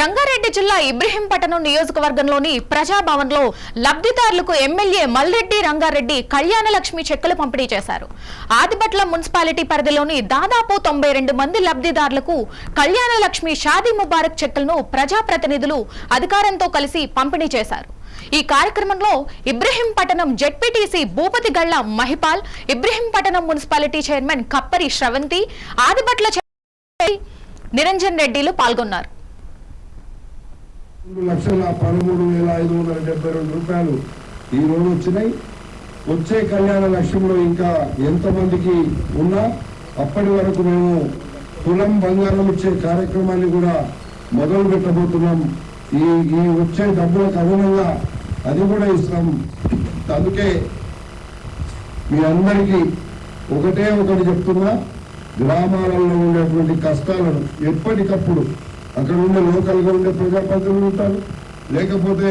రంగారెడ్డి జిల్లా ఇబ్రహీంపట్నం నియోజకవర్గంలోని ప్రజాభవన్లో లబ్ధిదారులకు ఎమ్మెల్యే మల్రెడ్డి రంగారెడ్డి కళ్యాణ లక్ష్మి చెక్కులు పంపిణీ చేశారు. ఆదిపట్ల మున్సిపాలిటీ పరిధిలోని దాదాపు తొంభై రెండు మంది లబ్ధిదారులకు కళ్యాణ లక్ష్మి షాదీ ముబారక్ చెక్కులను ప్రజాప్రతినిధులు అధికారంతో కలిసి పంపిణీ చేశారు. ఈ కార్యక్రమంలో Ibrahimpatnam ZPTC Bhupathi Galla Mahipal Ibrahimpatnam municipality chairman Kappari Sravanthi Adipatla Niranjan రెడ్డిలు పాల్గొన్నారు. రెండు లక్షల పదమూడు వేల ఐదు వందల డెబ్బై రెండు రూపాయలు ఈ రోజు వచ్చినాయి. వచ్చే కళ్యాణ లక్ష్యంలో ఇంకా ఎంతమందికి ఉన్నా అప్పటి వరకు మేము కులం బంగారం ఇచ్చే కార్యక్రమాన్ని కూడా మొదలు పెట్టబోతున్నాం. ఈ ఈ వచ్చే డబ్బులకు అనుగుణంగా అది కూడా ఇస్తాం అందుకే మీ అందరికీ ఒకటే ఒకటి చెప్తున్నా. గ్రామాలలో ఉండేటువంటి కష్టాలను ఎప్పటికప్పుడు అక్కడ ఉండే లోకల్గా ఉండే ప్రజాప్రతినిధులు ఉంటారు. లేకపోతే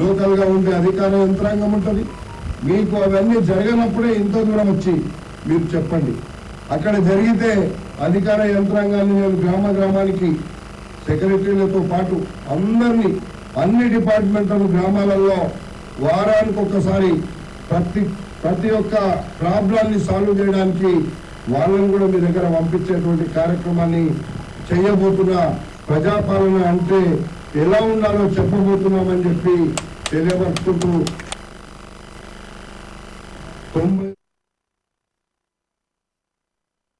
లోకల్గా ఉండే అధికార యంత్రాంగం ఉంటుంది. మీకు అవన్నీ జరగనప్పుడే ఇంత దూరం వచ్చి మీరు చెప్పండి. అక్కడ జరిగితే అధికార యంత్రాంగాన్ని నేను గ్రామ గ్రామానికి సెక్రటరీలతో పాటు అందరినీ అన్ని డిపార్ట్మెంట్లను గ్రామాలలో వారానికి ఒక్కసారి ప్రతి ప్రతి ఒక్క ప్రాబ్లాన్ని సాల్వ్ చేయడానికి వాళ్ళని కూడా మీ దగ్గర పంపించేటువంటి కార్యక్రమాన్ని చేయబోతున్న ప్రజాపాలన అంటే ఎలా ఉండాలో చెప్పబోతున్నామని చెప్పి తెలియపరుచుకుంటూ తొంభై